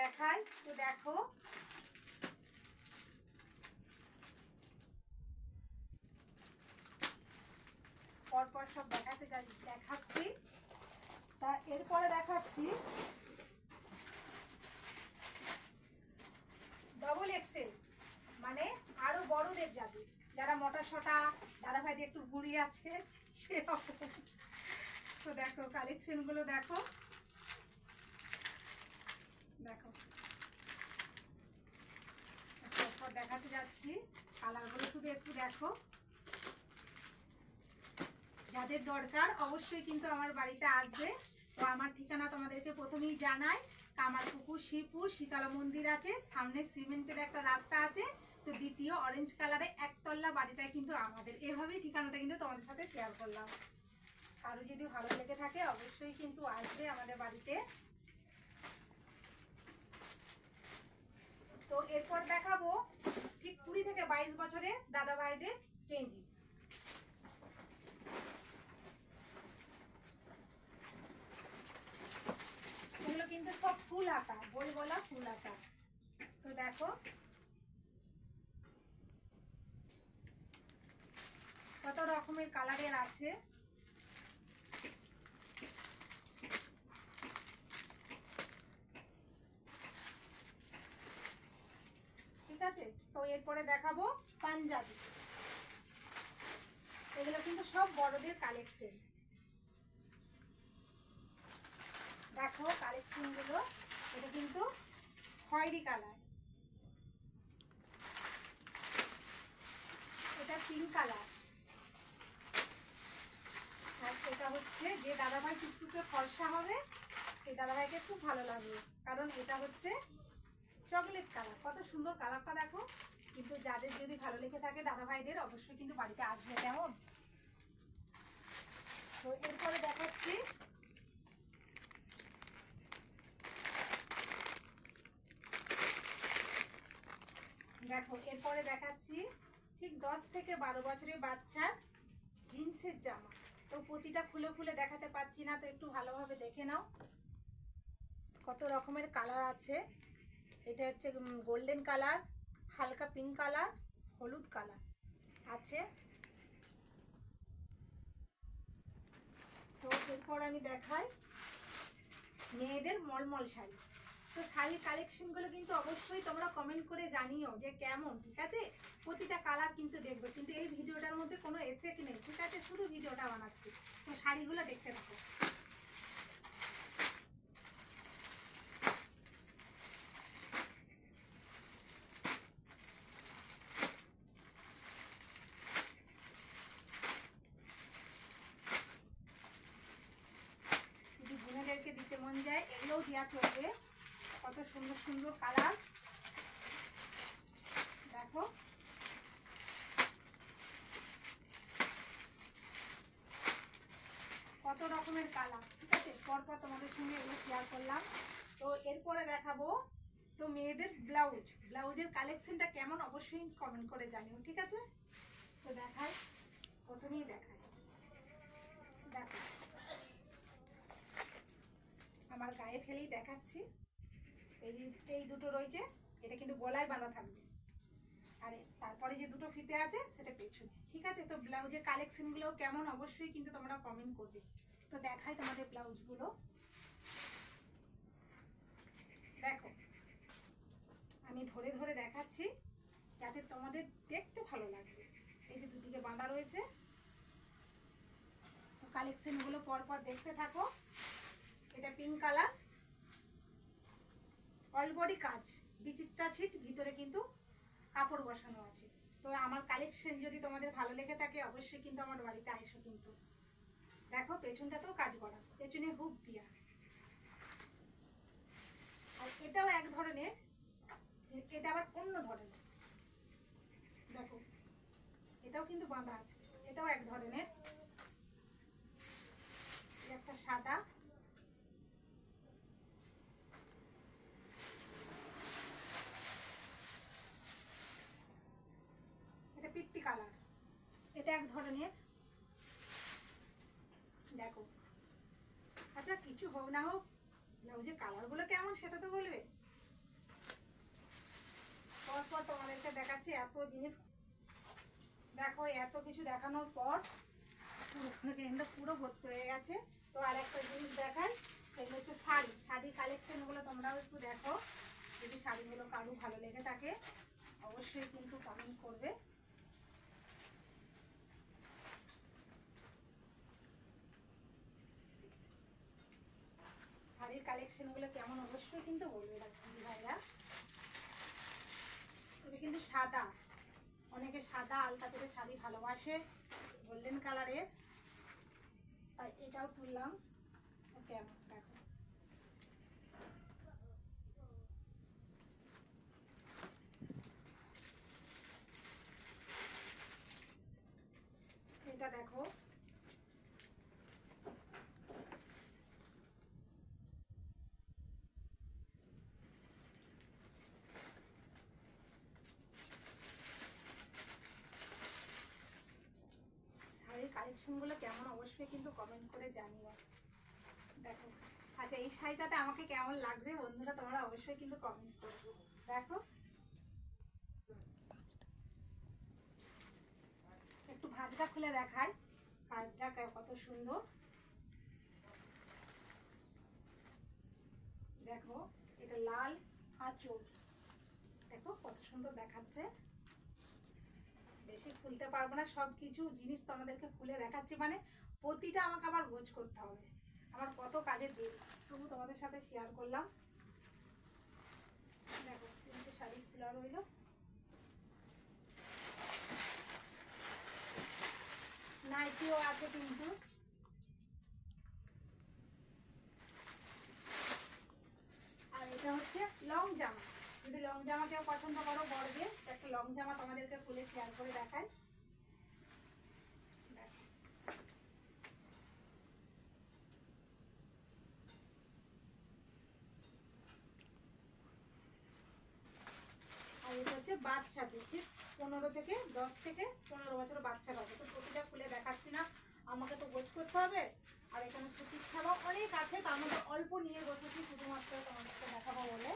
দেখাই তো দেখো। পরপর সব দেখাতে দেখাচ্ছি। তা এরপরে দেখাচ্ছি ডবল এক্সেল মানে আরও বড়দের যাবে। যারা মোটা সোটা দাদা ভাইদের একটু ভুড়ি আছে সেরকম তো দেখো কালেকশনগুলো দেখো দেখো পরপর দেখাতে যাচ্ছি কালারগুলো শুধু একটু দেখো। যাদের দরকার, অবশ্যই কিন্তু আমার বাড়িতে আসবে। তো আমার ঠিকানা তোমাদেরকে প্রথমেই জানাই। কামারপুকুর শিবপুর শীতলা মন্দির আছে। সামনে সিমেন্টের একটা রাস্তা আছে। তো দ্বিতীয় অরেঞ্জ কালারে একতলা বাড়িটা কিন্তু আমাদের। এভাবেই ঠিকানাটা কিন্তু তোমাদের সাথে শেয়ার করলাম। কারও যদি ভালো লেগে থাকে, অবশ্যই কিন্তু আসবে আমাদের বাড়িতে তো এরপর দেখাবো ঠিক কুড়ি থেকে বাইশ বছরে দাদা ভাইদের গেঞ্জি এগুলো কিন্তু সব ফুল আঁকা বই বলা ফুল আঁকা তো দেখো। কত রকমের কালারের আছে ঠিক আছে তো এরপরে দেখাবো পাঞ্জাবি। এগুলো কিন্তু সব বড়দের কালেকশন দেখো কালেকশনগুলো, এটা কিন্তু খয়েরি কালার। এটা পিঙ্ক কালার। আর এটা হচ্ছে যে দাদাভাই টুকটুকে ফর্সা হবে, সেই দাদাভাইকে খুব ভালো লাগবে। কারণ এটা হচ্ছে চকলেট কালার কত সুন্দর কালারটা দেখো। কিন্তু যাদের যদি ভালো লেগে থাকে দাদাভাইদের অবশ্যই কিন্তু বাড়িতে আসবে, কেমন? তো এরপরে দেখাচ্ছি। দেখো, এরপরে দেখাচ্ছি ঠিক দশ থেকে বারো বছরের বাচ্চার জিন্সের জামা। তো প্রতিটা খুলে খুলে দেখাতে পাচ্ছি না, তো একটু ভালোভাবে দেখে নাও। কত রকমের কালার আছে। এটা হচ্ছে গোল্ডেন কালার হালকা পিঙ্ক কালার হলুদ কালার আছে। তো এরপর আমি দেখাই মেয়েদের মলমল শাড়ি। তো শাড়ির কালেকশনগুলো কিন্তু অবশ্যই তোমরা কমেন্ট করে জানিও যে কেমন, ঠিক আছে? প্রতিটা কালার কিন্তু দেখবে, কিন্তু এই ভিডিওটার মধ্যে কোনো এফেক্ট নেই, ঠিক আছে? শুধু ভিডিওটা বানাচ্ছি। তো শাড়িগুলো দেখতে থাকো। চলবে কত সুন্দর সুন্দর কালার। দেখো। কত রকমের কালার, ঠিক আছে? পরপর তোমাদের সঙ্গে এগুলো শেয়ার করলাম। তো এরপরে দেখাবো তো মেয়েদের ব্লাউজ। ব্লাউজের কালেকশনটা কেমন অবশ্যই কমেন্ট করে জানিও, ঠিক আছে? তো দেখাই, প্রথমেই দেখাই। দেখো। আমার গায়ে ফেলেই দেখাচ্ছি। এই এই দুটো রয়েছে, এটা কিন্তু গলায় বাঁধা থাকবে। আর তারপরে যে দুটো ফিতে আছে, সেটা পেছনে। ঠিক আছে? তো ব্লাউজের কালেকশনগুলো কেমন? অবশ্যই কিন্তু তোমরা কমেন্ট করবে। তো দেখাই তোমাদের ব্লাউজগুলো। দেখো, আমি ধরে ধরে দেখাচ্ছি, যাতে তোমাদের দেখতে ভালো লাগবে এই যে দুদিকে বাঁধা রয়েছে। কালেকশনগুলো পরপর দেখতে থাকো। এটা পিঙ্ক কালার অল বডি কাজ, বিচিত্রা ছিট, ভিতরে কিন্তু কাপড় বসানো আছে। তো আমার কালেকশন যদি তোমাদের ভালো লেগে থাকে, অবশ্যই কিন্তু আমার বাড়িতে আইসো কিন্তু। দেখো, পেছনটাতেও কাজ করা, পেছনে হুক দিয়া। আর এটাও এক ধরনের, এটা আবার অন্য ধরনের। দেখো, এটাও কিন্তু বাঁধা আছে, এটাও এক ধরনের। একটা সাদা। কিছু হোক না হোক ব্লাউজের কালারগুলো কেমন সেটা তো বলবে। পর পর তোমাদেরকে দেখাচ্ছি এত জিনিস। দেখো, এত কিছু দেখানোর পর পুরো পুরো ভর্তি হয়ে গেছে। তো আর একটা জিনিস দেখাই, সেগুলো হচ্ছে শাড়ি। শাড়ি কালেকশনগুলো তোমরাও একটু দেখো, যদি শাড়িগুলো কারও ভালো লেগে থাকে, অবশ্যই কিন্তু কমেন্ট করবে শাড়ির কালেকশনগুলো কেমন, অবশ্যই কিন্তু বলবে দিদি ভাইরা। এটা কিন্তু সাদা। অনেকে সাদা আলতা করে শাড়ি ভালোবাসে গোল্ডেন কালারের তাই এটাও তুললাম। কেমন দেখো এটা দেখো শাড়ির কালেকশনগুলো কেমন? অবশ্যই কিন্তু কমেন্ট করে জানিও। দেখো। আচ্ছা এই শাড়িটাতে আমাকে কেমন লাগবে? বন্ধুরা, তোমরা অবশ্যই কিন্তু কমেন্ট করবে। দেখো। একটু ভাঁজটা খুলে দেখাই। ভাঁজটা কত সুন্দর। দেখো, এটা লাল আঁচল। দেখো, কত সুন্দর দেখাচ্ছে। বেশি খুলতে পারব না সব কিছু জিনিস তোমাদেরকে খুলে দেখাচ্ছি মানে প্রতিটা আমাকে আবার গোছ করতে হবে। আমার কত কাজের দিন তবু তোমাদের সাথে শেয়ার করলাম। দেখো, তিনটে শাড়ি খোলা রইল। নাইটিও আছে কিন্তু। আর এটা হচ্ছে লং জামা। যদি লং জামা কেউ পছন্দ করো বড়দের একটা লং জামা তোমাদেরকে খুলে শেয়ার করে দেখাই। দেখো। আর এটা হচ্ছে বাচ্চাদের, ঠিক পনেরো থেকে দশ থেকে পনেরো বছর বাচ্চা হবে। তো প্রতিটা খুলে দেখাচ্ছি না, আমাকে তো গোছ করতে হবে। আর এখানে সুতির ছাড়াও অনেক আছে তার মধ্যে অল্প নিয়ে বসেছি শুধুমাত্র তোমাদেরকে দেখাবো বলে।